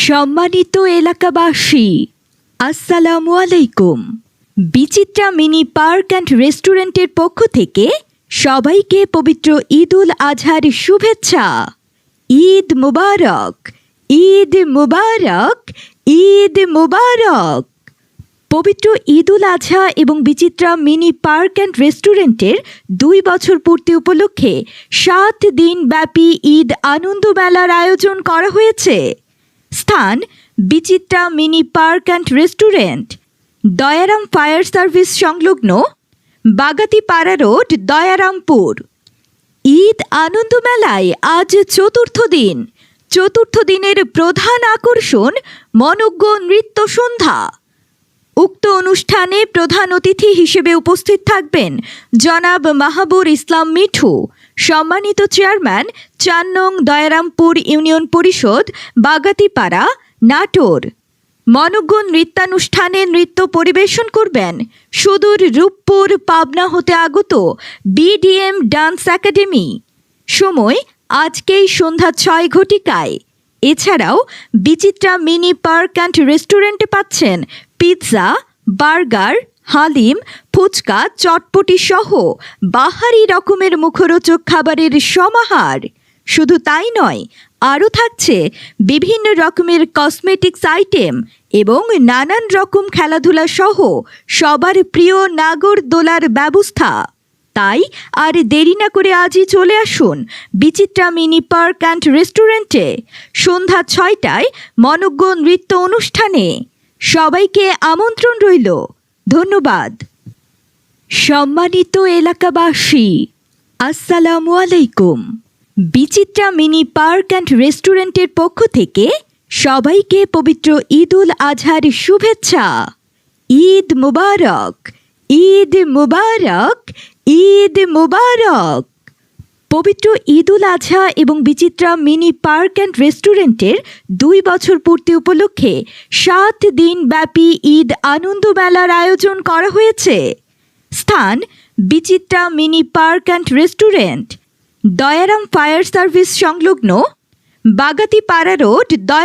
সম্মানিত এলাকাবাসী, আসসালামু আলাইকুম। বিচিত্রা মিনি পার্ক অ্যান্ড রেস্টুরেন্টের পক্ষ থেকে সবাইকে পবিত্র ঈদ উল আজহার শুভেচ্ছা। ঈদ মুবারক ঈদ মুবারক ঈদ মুবারক। পবিত্র ঈদ উল আজহা এবং বিচিত্রা মিনি পার্ক অ্যান্ড রেস্টুরেন্টের দুই বছর পূর্তি উপলক্ষে সাত দিন ব্যাপী ঈদ আনন্দ মেলার আয়োজন করা হয়েছে। স্থান Bichitra mini park and restaurant, Dayaram fire service সংলগ্ন বাগাতিপাড়া রোড, দয়ারামপুর। ঈদ আনন্দ মেলায় আজ চতুর্থ দিন। চতুর্থ দিনের প্রধান আকর্ষণ মনজ্ঞ নৃত্য সন্ধ্যা। উক্ত অনুষ্ঠানে প্রধান অতিথি হিসেবে উপস্থিত থাকবেন জনাব মাহাবুর ইসলাম মিঠু সম্মানিত চেয়ারম্যান চার নং দয়ারামপুর ইউনিয়ন পরিষদ, বাগাতিপাড়া, নাটোর। মনজ্ঞ নৃত্যানুষ্ঠানে নৃত্য পরিবেশন করবেন সুদূর রূপপুর, পাবনা হতে আগত বিডিএম ডান্স একাডেমি। সময় আজকেই সন্ধ্যা ছয় ঘটিকায়। এছাড়াও বিচিত্রা মিনি পার্ক অ্যান্ড রেস্টুরেন্টে পাচ্ছেন পিৎজা, বার্গার, হালিম ফুচকা, চটপটি সহ বাহারি রকমের মুখরোচক খাবারের সমাহার। শুধু তাই নয়, আরও থাকছে বিভিন্ন রকমের কসমেটিক্স আইটেম এবং নানান রকম খেলাধুলা সহ সবার প্রিয় নাগরদোলার ব্যবস্থা। তাই আর দেরি না করে আজই চলে আসুন বিচিত্রা মিনি পার্ক অ্যান্ড রেস্টুরেন্টে। সন্ধ্যা ছয়টায় মনজ্ঞ নৃত্য অনুষ্ঠানে। সবাইকে আমন্ত্রণ রইল। ধন্যবাদ। সম্মানিত এলাকাবাসী, আসসালামু আলাইকুম। বিচিত্রা মিনি পার্ক অ্যান্ড রেস্টুরেন্টের পক্ষ থেকে সবাইকে পবিত্র ঈদ উল আজহার শুভেচ্ছা। ঈদ মুবারক ঈদ মুবারক ঈদ মুবারক। পবিত্র ঈদ উল আজহা এবং বিচিত্রা মিনি পার্ক অ্যান্ড রেস্টুরেন্টের দুই বছর পূর্তি উপলক্ষে সাত দিন ব্যাপী ঈদ আনন্দ মেলার আয়োজন করা হয়েছে। স্থান Bichitra mini park and restaurant Dayaram fire service সংলগ্ন বাগাতিপাড়া রোড